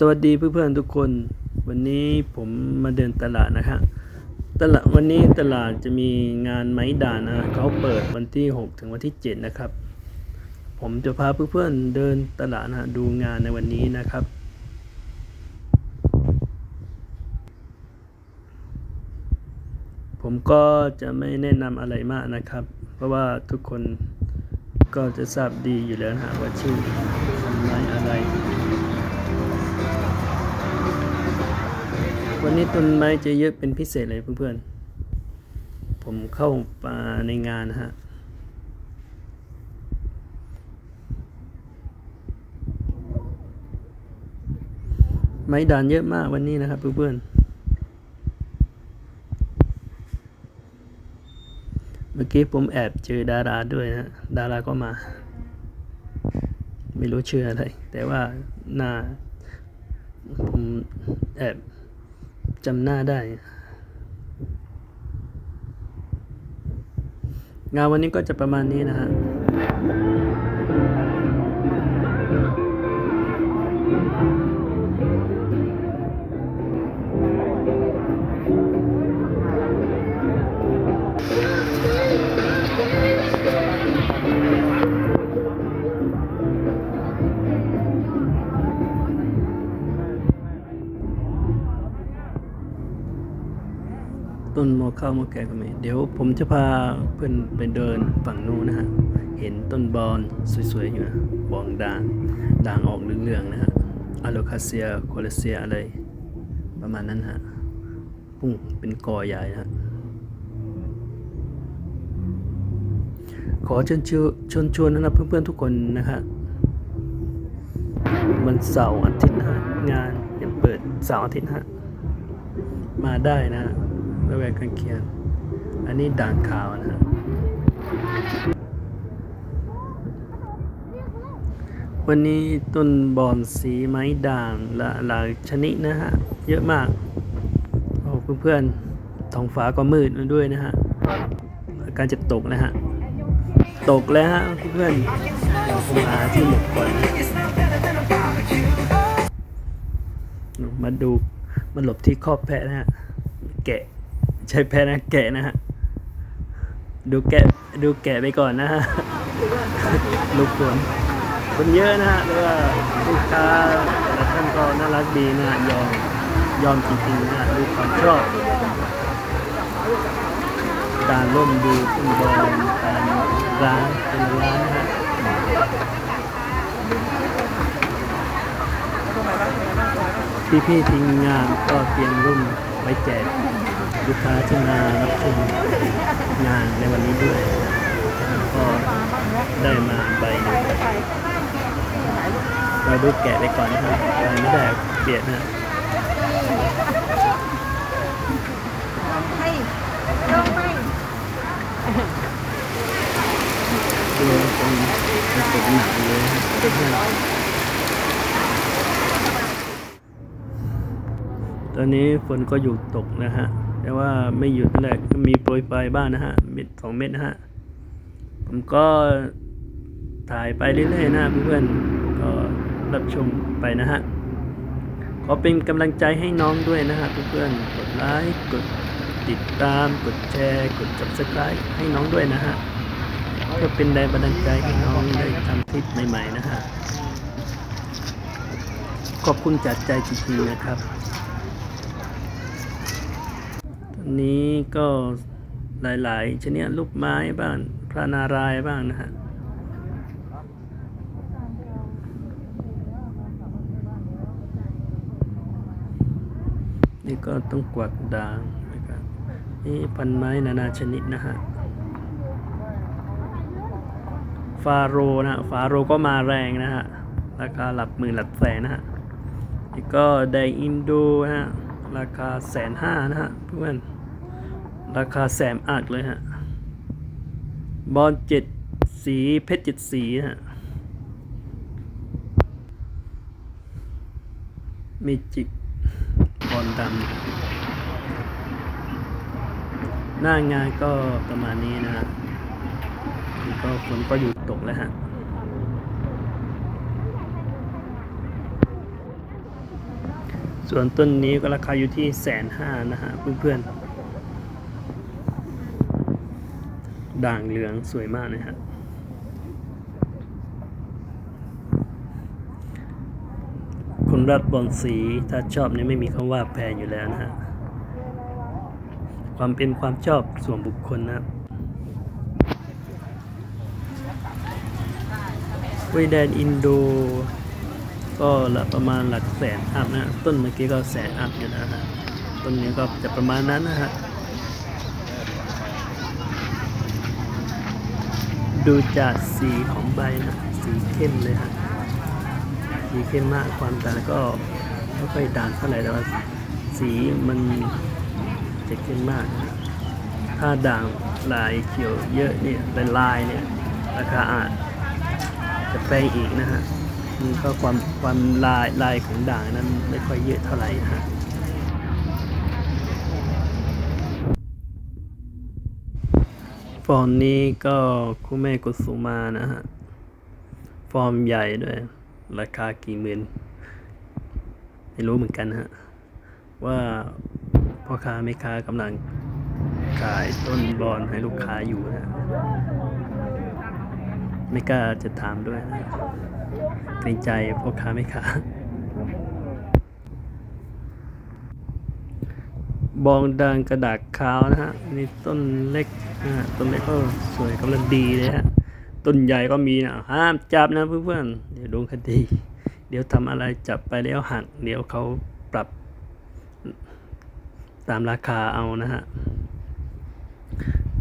สวัสดีเพื่อนๆทุกคน วันนี้ผมมาเดินตลาดนะฮะตลาดวันนี้ตลาดจะมีงานไม้ด่านนะเขาเปิดวันที่ 6 ถึงวันที่ 7 นะครับ ผมจะพาเพื่อนๆเดินตลาดนะดูงานในวันนี้นะครับ ผมก็จะไม่แนะนำอะไรมากนะครับ เพราะว่าทุกคนก็จะทราบดีอยู่แล้วนะฮะว่าชื่อไม้อะไร วันนี้ต้นไม้จะเยอะเป็นพิเศษเลยเพื่อนๆ ผมเข้ามาในงานนะฮะ ไม้ด่านเยอะมากวันนี้นะครับเพื่อนๆ เมื่อกี้ผมแอบเจอดาราด้วยนะ ดาราก็มา ไม่รู้ชื่ออะไร แต่ว่าหน้าผมแอบ จำหน้าได้ งานวันนี้ก็จะประมาณนี้นะฮะ ข้าวมอแก่ก็มีเดี๋ยวผมจะพาเพื่อนไปเดินฝั่งนู้นนะฮะ เห็นต้นบอนสวยๆอยู่นะบอนด่างด่างออกเหลืองๆนะฮะอะโลคาเซียโคลเซียอะไรประมาณนั้นฮะปุ้งเป็นกอใหญ่นะฮะขอเชิญชวนเชิญชวนนะครับเพื่อนๆทุกคนนะฮะวันเสาร์อาทิตย์นะงานยังเปิดเสาร์อาทิตย์ฮะมาได้นะฮะ ระแวกกันเคียง อันนี้ด่างขาวนะฮะวันนี้ต้นบอนสีไม้ด่างละหลายชนิดนะฮะ เยอะมาก โอ้เพื่อนๆท้องฟ้าก็มืดด้วยนะฮะอาการจะตกนะฮะ ตกแล้วฮะเพื่อนๆเราคงหาที่หลบก่อนมาดูมาหลบที่ครอบแพะนะฮะ แกะ ใช่แพนะแกะนะฮะ ดูแกะดูแกะไปก่อนนะฮะลูกคนคนเยอะนะฮะแล้วก็ลูกค้าแต่ท่านก็น่ารักดีนะฮะยอมยอมจริงๆนะฮะดูความชอบการร่วมดูฟุตบอลการร้านเป็นร้านนะฮะพี่พี่ๆทีมงานก็เตรียมร่มไว้แจก ลูกค้าที่มารับชมงานในวันนี้ด้วยก็ได้มาใบนึงเราดูแกะไปก่อนนะครับใบไม่ได้เปลี่ยนนะให้ลงไปดูตรงเป็นหนักเลยนะตอนนี้ฝนก็หยุดตกนะฮะ แต่ว่าไม่หยุดแหละก็มีโปรยปลายบ้างนะฮะเม็ดสองเม็ดนะฮะผมก็ถ่ายไปเรื่อยๆนะเพื่อนๆก็รับชมไปนะฮะขอเป็นกำลังใจให้น้องด้วยนะฮะเพื่อนๆกดไลค์กดติดตาม กดแชร์ กด subscribe ให้น้องด้วยนะฮะเพื่อเป็นแรงบันดาลใจให้น้องได้ทำคลิปใหม่ๆนะฮะขอบคุณจากใจจริงๆนะครับ ตอ นี้ก็หลาย ๆ ชนิดลูกไม้บ้าง พระนารายณ์บ้างนะฮะนี่ก็ต้องกวักด่างนะครับนี่พันไม้นานาชนิดนะฮะฟาโรนะฟาโรก็มาแรงนะฮะราคาหลักหมื่นหลักแสนนะฮะนี่ก็ไดอินโดนะฮะราคาแสนห้านะฮะเพื่อน ราคาแสนอักเลยฮะ บอลเจ็ดสีเพชรเจ็ดสีฮะเมจิกบอลดำหน้างานก็ประมาณนี้นะฮะนี่ก็ฝนก็หยุดตกแล้วฮะส่วนต้นนี้ก็ราคาอยู่ที่แสนห้านะฮะเพื่อนๆ ด่างเหลืองสวยมากนะฮะคนรักบอลสีถ้าชอบเนี่ยไม่มีคำว่าแพงอยู่แล้วนะฮะ ความเป็นความชอบส่วนบุคคลนะครับกล้วยแดนอินโด ก็ละประมาณหลักแสนอัพนะฮะต้นเมื่อกี้ก็แสนอัพอยู่นะฮะ ต้นนี้ก็จะประมาณนั้นนะฮะ ดูจากสีของใบนะสีเข้มเลยฮะสีเข้มมากความด่างก็ไม่ค่อยด่างเท่าไหร่แต่ว่าสีมันจะเข้มมาก ถ้าด่างลายเขียวเยอะเนี่ยเป็นลายเนี่ยราคาอาจจะแพงอีกนะฮะมันก็ความความลายลายของด่างนั้นไม่ค่อยเยอะเท่าไหร่ฮะ ฟอร์มนี้ก็คุเมกุสุมานะฮะ ฟอร์มใหญ่ด้วย ราคากี่หมื่นไม่รู้เหมือนกันฮะ ว่าพ่อค้าแม่ค้ากำลังขายต้นบอลให้ลูกค้าอยู่นะฮะไม่กล้าจะถามด้วยนะเกรงใจพ่อค้าแม่ค้า บองดังกระดาษขาวนะฮะนี่ต้นเล็กนะฮะต้นเล็กก็สวยกำลังดีเลยฮะต้นใหญ่ก็มีนะห้ามจับนะเพื่อนๆเดี๋ยวโดนคดี เดี๋ยวทำอะไรจับไปแล้วหักเดี๋ยวเขาปรับ ตามราคาเอานะฮะ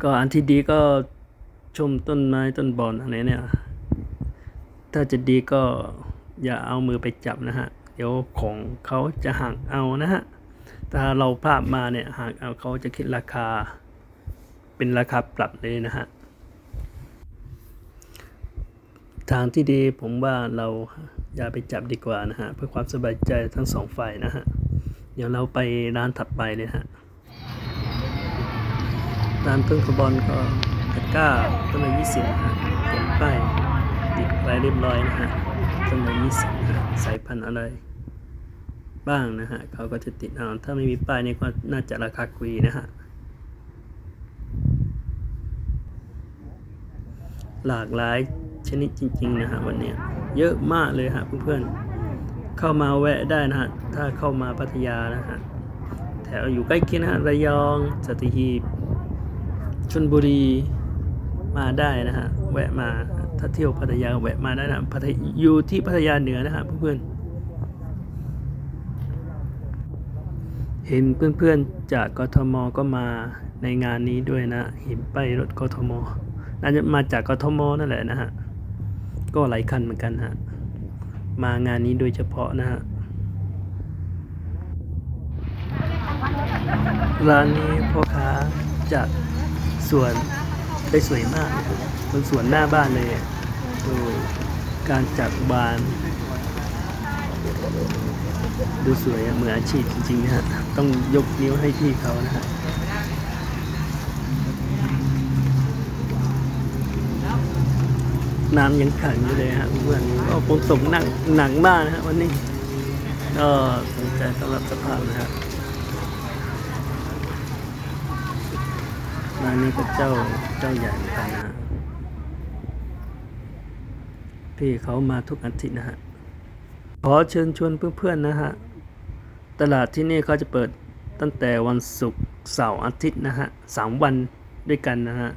ก็อันที่ดีก็ชมต้นไม้ต้นบอนอะไรเนี่ย ถ้าจะดีก็อย่าเอามือไปจับนะฮะ เดี๋ยวของเขาจะหักเอานะฮะ ถ้าเราพลาดมาเนี่ยหักเอาเขาจะคิดราคา เป็นราคาปรับเลยนะฮะทางที่ดีผมว่าเราอย่าไปจับดีกว่านะฮะ เพื่อความสบายใจทั้งสองฝ่ายนะฮะ เดี๋ยวเราไปร้านถัดไปเลยฮะร้านต้นขบอนก็ตะก้าต้นละยี่สิบนะฮะเขียนป้ายติดไว้เรียบร้อยนะฮะต้นละยี่สิบนะฮะสายพันอะไร บ้างนะฮะเขาก็จะติดเอาถ้าไม่มีป้ายนี่ก็น่าจะราคาคุยนะฮะหลากหลายชนิดจริง ๆ นะฮะวันเนี้ยเยอะมากเลยฮะเพื่อนๆเข้ามาแวะได้นะฮะถ้าเข้ามาพัทยานะฮะแถวอยู่ใกล้เคียงนะฮะระยองสัตหีบชลบุรีมาได้นะฮะแวะมาถ้าเที่ยวพัทยาแวะมาได้นะพัทยอยู่ที่พัทยาเหนือนะฮะเพื่อนๆ เห็นเพื่อนๆจากกทมก็มาในงานนี้ด้วยนะ เห็นป้ายรถกทมน่าจะมาจากกทมนั่นแหละนะฮะ ก็หลายคันเหมือนกันฮะ มางานนี้โดยเฉพาะนะฮะ ร้านนี้พ่อค้าจัดสวนได้สวยมากนะครับนสวนหน้าบ้านเลยดูการจัดบาน ดูสวยอะมืออาชีพจริงๆนะฮะ ต้องยกนิ้วให้พี่เขานะฮะน้ำยังขังอยู่เลยฮะเพื่อนก็ฝนตกหนักหนักมากนะฮะวันนี้ก็สนใจสำหรับสภาพนะฮะร้านนี้ก็เจ้าเจ้าใหญ่เหมือนกันนะฮะพี่เขามาทุกอาทิตย์นะฮะ ขอเชิญชวนเพื่อนๆนะฮะ ตลาดที่นี่เขาจะเปิดตั้งแต่วันศุกร์เสาร์อาทิตย์นะฮะสามวันด้วยกันนะฮะ